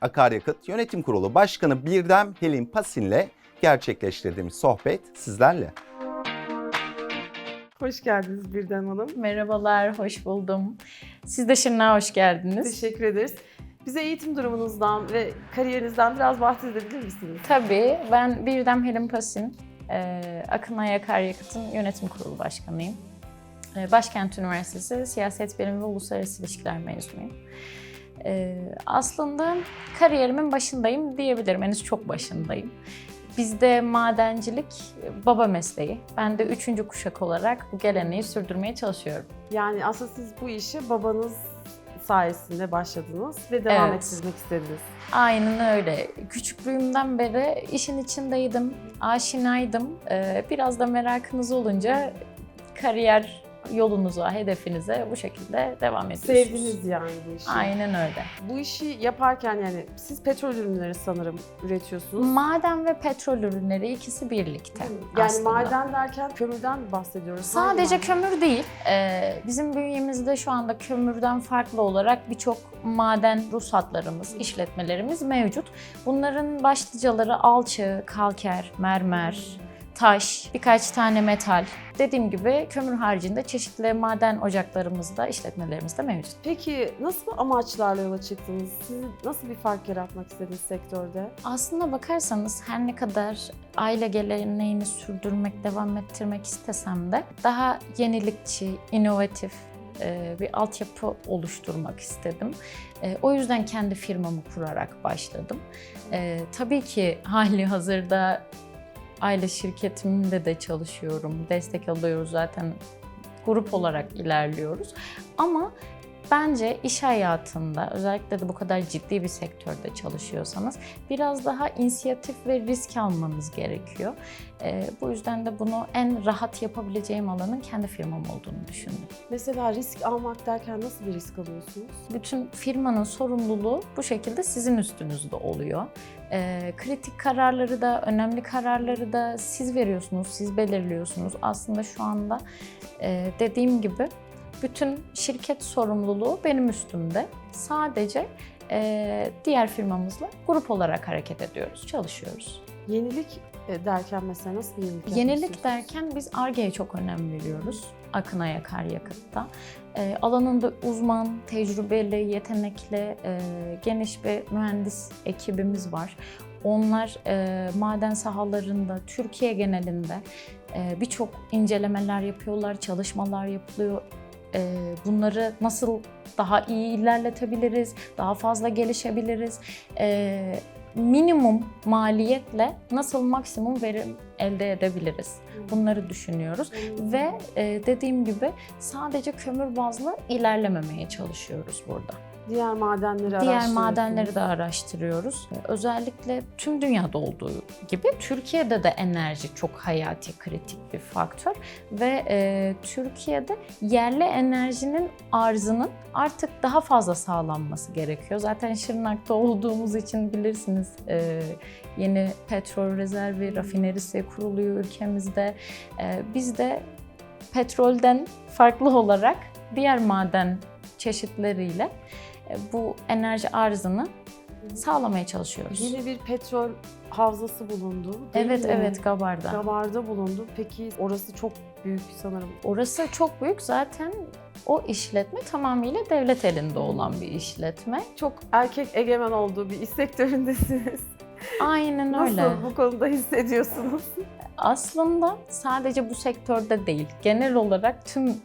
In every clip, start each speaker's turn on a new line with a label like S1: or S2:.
S1: Akaryakıt Yönetim Kurulu Başkanı Birdem Pelin Pasin'le gerçekleştirdiğimiz sohbet sizlerle.
S2: Hoş geldiniz Birden Hanım.
S3: Merhabalar, hoş buldum. Siz de Şırnak'a hoş geldiniz.
S2: Teşekkür ederiz. Bize eğitim durumunuzdan ve kariyerinizden biraz bahsedebilir misiniz?
S3: Tabii, ben Birdem Helin Pasin, e, Akın Akaryakıt'ın yönetim kurulu başkanıyım. E, Başkent Üniversitesi Siyaset Bilimi ve Uluslararası İlişkiler mezunuyum. E, aslında kariyerimin başındayım diyebilirim, henüz çok başındayım. Bizde madencilik baba mesleği. Ben de üçüncü kuşak olarak bu geleneği sürdürmeye çalışıyorum.
S2: Yani aslında siz bu işi babanız sayesinde başladınız ve devam
S3: Evet.
S2: ettirmek istediniz.
S3: Aynen öyle. Küçüklüğümden beri işin içindeydim, aşinaydım. Ee, biraz da merakınız olunca kariyer yolunuza, hedefinize bu şekilde devam ediyorsunuz.
S2: Sevdiniz yani bu işi.
S3: Aynen öyle.
S2: Bu işi yaparken yani siz petrol ürünleri sanırım üretiyorsunuz.
S3: Maden ve petrol ürünleri ikisi birlikte
S2: yani
S3: aslında.
S2: maden derken kömürden bahsediyoruz.
S3: Sadece
S2: maden?
S3: kömür değil. Ee, bizim bünyemizde şu anda kömürden farklı olarak birçok maden ruhsatlarımız, işletmelerimiz mevcut. Bunların başlıcaları alçı, kalker, mermer, taş, birkaç tane metal. Dediğim gibi kömür haricinde çeşitli maden ocaklarımız da, işletmelerimiz de mevcut.
S2: Peki nasıl amaçlarla yola çıktınız? Siz nasıl bir fark yaratmak istediniz sektörde?
S3: Aslına bakarsanız her ne kadar aile geleneğini sürdürmek, devam ettirmek istesem de daha yenilikçi, inovatif e, bir altyapı oluşturmak istedim. E, O yüzden kendi firmamı kurarak başladım. E, Tabii ki hali hazırda aile şirketimde de çalışıyorum, destek alıyoruz zaten grup olarak ilerliyoruz. Ama bence iş hayatında özellikle de bu kadar ciddi bir sektörde çalışıyorsanız biraz daha inisiyatif ve risk almanız gerekiyor. Ee, bu yüzden de bunu en rahat yapabileceğim alanın kendi firmam olduğunu düşündüm.
S2: Mesela risk almak derken nasıl bir risk alıyorsunuz?
S3: Bütün firmanın sorumluluğu bu şekilde sizin üstünüzde oluyor. Ee, kritik kararları da, önemli kararları da siz veriyorsunuz, siz belirliyorsunuz. Aslında şu anda e, dediğim gibi bütün şirket sorumluluğu benim üstümde. Sadece e, diğer firmamızla grup olarak hareket ediyoruz, çalışıyoruz.
S2: Yenilik e, derken mesela nasıl yenilik
S3: Yenilik derken biz ARGE'ye çok önem veriyoruz. Akın Akaryakıt'ta. E, alanında uzman, tecrübeli, yetenekli, e, geniş bir mühendis ekibimiz var. Onlar e, maden sahalarında, Türkiye genelinde e, birçok incelemeler yapıyorlar, çalışmalar yapılıyor. E, bunları nasıl daha iyi ilerletebiliriz, daha fazla gelişebiliriz, e, minimum maliyetle nasıl maksimum verim elde edebiliriz? Bunları düşünüyoruz. Ve e, dediğim gibi sadece kömür bazlı ilerlememeye çalışıyoruz burada.
S2: Diğer madenleri
S3: Diğer madenleri de araştırıyoruz. Özellikle tüm dünyada olduğu gibi Türkiye'de de enerji çok hayati kritik bir faktör ve e, Türkiye'de yerli enerjinin arzının artık daha fazla sağlanması gerekiyor. Zaten Şırnak'ta olduğumuz için bilirsiniz e, yeni petrol rezervi rafinerisi kuruluyor ülkemizde. E, biz de petrolden farklı olarak diğer maden çeşitleriyle e, bu enerji arzını sağlamaya çalışıyoruz.
S2: Yeni bir petrol havzası bulundu.
S3: Evet
S2: mi?
S3: evet Gabar'da.
S2: Gabar'da bulundu. Peki orası çok büyük sanırım.
S3: Orası çok büyük zaten o işletme tamamıyla devlet elinde olan bir işletme.
S2: Çok erkek egemen olduğu bir iş sektöründesiniz.
S3: Aynen öyle.
S2: Nasıl bu konuda hissediyorsunuz?
S3: Aslında sadece bu sektörde değil, genel olarak tüm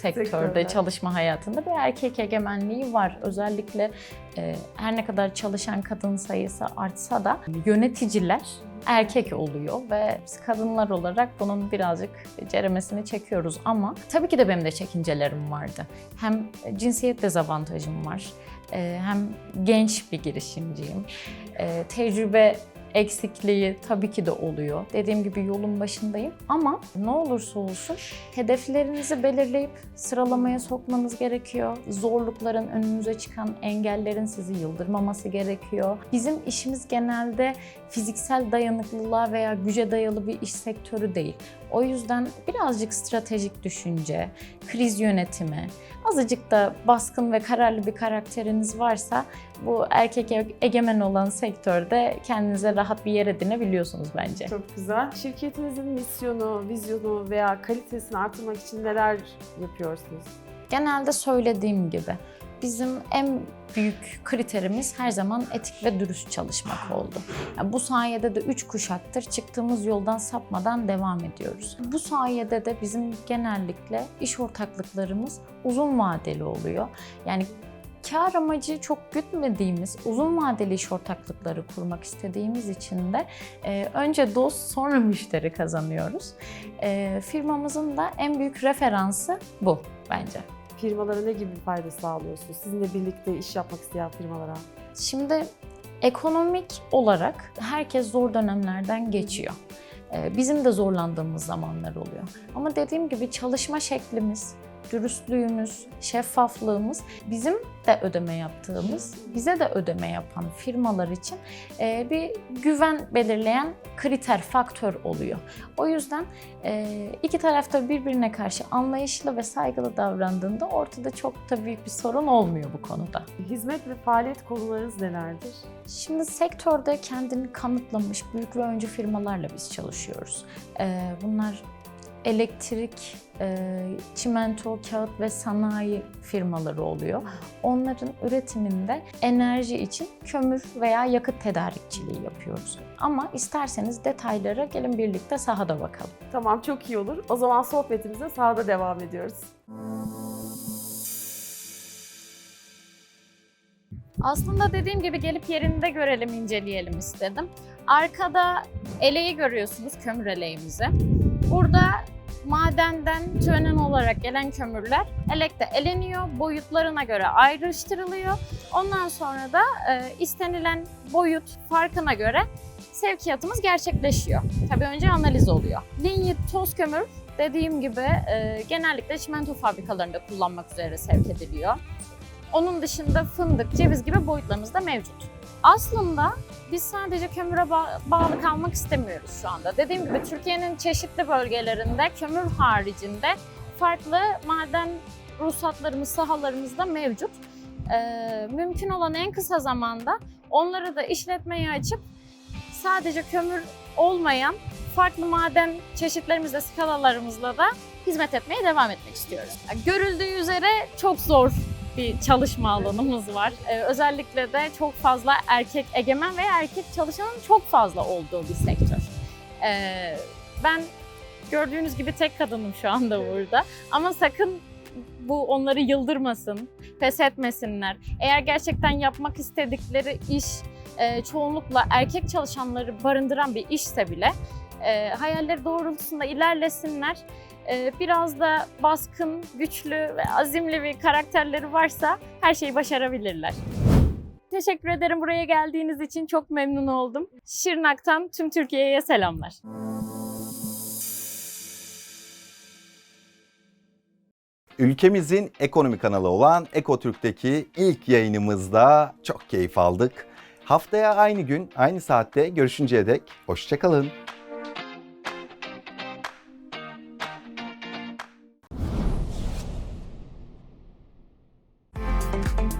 S3: sektörde,
S2: Sektörde.
S3: çalışma hayatında bir erkek egemenliği var. Özellikle e, her ne kadar çalışan kadın sayısı artsa da yöneticiler erkek oluyor ve biz kadınlar olarak bunun birazcık ceremesini çekiyoruz ama tabii ki de benim de çekincelerim vardı. Hem cinsiyet dezavantajım var, e, hem genç bir girişimciyim, e, tecrübe eksikliği tabii ki de oluyor. Dediğim gibi yolun başındayım ama ne olursa olsun hedeflerinizi belirleyip sıralamaya sokmanız gerekiyor. Zorlukların önünüze çıkan engellerin sizi yıldırmaması gerekiyor. Bizim işimiz genelde fiziksel dayanıklılığa veya güce dayalı bir iş sektörü değil. O yüzden birazcık stratejik düşünce, kriz yönetimi, azıcık da baskın ve kararlı bir karakteriniz varsa bu erkek egemen olan sektörde kendinize rahat bir yer edinebiliyorsunuz bence.
S2: Çok güzel. Şirketinizin misyonu, vizyonu veya kalitesini artırmak için neler yapıyorsunuz?
S3: Genelde söylediğim gibi bizim en büyük kriterimiz her zaman etik ve dürüst çalışmak oldu. Yani bu sayede de üç kuşaktır çıktığımız yoldan sapmadan devam ediyoruz. Bu sayede de bizim genellikle iş ortaklıklarımız uzun vadeli oluyor. Yani kar amacı çok gütmediğimiz, uzun vadeli iş ortaklıkları kurmak istediğimiz için de e, önce dost sonra müşteri kazanıyoruz. E, firmamızın da en büyük referansı bu bence.
S2: Firmalara ne gibi bir fayda sağlıyorsunuz? Sizinle birlikte iş yapmak isteyen firmalara.
S3: Şimdi ekonomik olarak herkes zor dönemlerden geçiyor. Ee, Bizim de zorlandığımız zamanlar oluyor. Ama dediğim gibi çalışma şeklimiz, dürüstlüğümüz, şeffaflığımız bizim de ödeme yaptığımız, bize de ödeme yapan firmalar için e, bir güven belirleyen kriter, faktör oluyor. O yüzden e, iki tarafta birbirine karşı anlayışlı ve saygılı davrandığında ortada çok da büyük bir sorun olmuyor bu konuda.
S2: Hizmet ve faaliyet konularınız nelerdir?
S3: Şimdi sektörde kendini kanıtlamış büyük ve öncü firmalarla biz çalışıyoruz. Ee, bunlar elektrik, e, çimento, kağıt ve sanayi firmaları oluyor. Onların üretiminde enerji için kömür veya yakıt tedarikçiliği yapıyoruz. Ama isterseniz detaylara gelin birlikte sahada bakalım.
S2: Tamam çok iyi olur. O zaman sohbetimize sahada devam ediyoruz.
S4: Aslında dediğim gibi gelip yerinde görelim, inceleyelim istedim. Arkada eleği görüyorsunuz, kömür eleğimizi. Burada madenden tönen olarak gelen kömürler elekte eleniyor, boyutlarına göre ayrıştırılıyor. Ondan sonra da e, istenilen boyut farkına göre sevkiyatımız gerçekleşiyor. Tabii önce analiz oluyor. Linyit toz kömür dediğim gibi e, genellikle çimento fabrikalarında kullanmak üzere sevk ediliyor. Onun dışında fındık, ceviz gibi boyutlarımız da mevcut. Aslında biz sadece kömüre ba- bağlı kalmak istemiyoruz şu anda. Dediğim gibi Türkiye'nin çeşitli bölgelerinde kömür haricinde farklı maden ruhsatlarımız, sahalarımız da mevcut. Ee, mümkün olan en kısa zamanda onları da işletmeye açıp sadece kömür olmayan farklı maden çeşitlerimizle, skalalarımızla da hizmet etmeye devam etmek istiyoruz. Görüldüğü üzere çok zor bir çalışma alanımız var. Ee, özellikle de çok fazla erkek egemen ve erkek çalışanın çok fazla olduğu bir sektör. Ee, ben gördüğünüz gibi tek kadınım şu anda burada. Ama sakın bu onları yıldırmasın, pes etmesinler. Eğer gerçekten yapmak istedikleri iş e, çoğunlukla erkek çalışanları barındıran bir işse bile e, hayalleri doğrultusunda ilerlesinler. E, biraz da baskın, güçlü ve azimli bir karakterleri varsa her şeyi başarabilirler. Teşekkür ederim buraya geldiğiniz için çok memnun oldum. Şırnak'tan tüm Türkiye'ye selamlar.
S1: Ülkemizin ekonomi kanalı olan Ekotürk'teki ilk yayınımızda çok keyif aldık. Haftaya aynı gün, aynı saatte görüşünceye dek hoşçakalın.
S5: you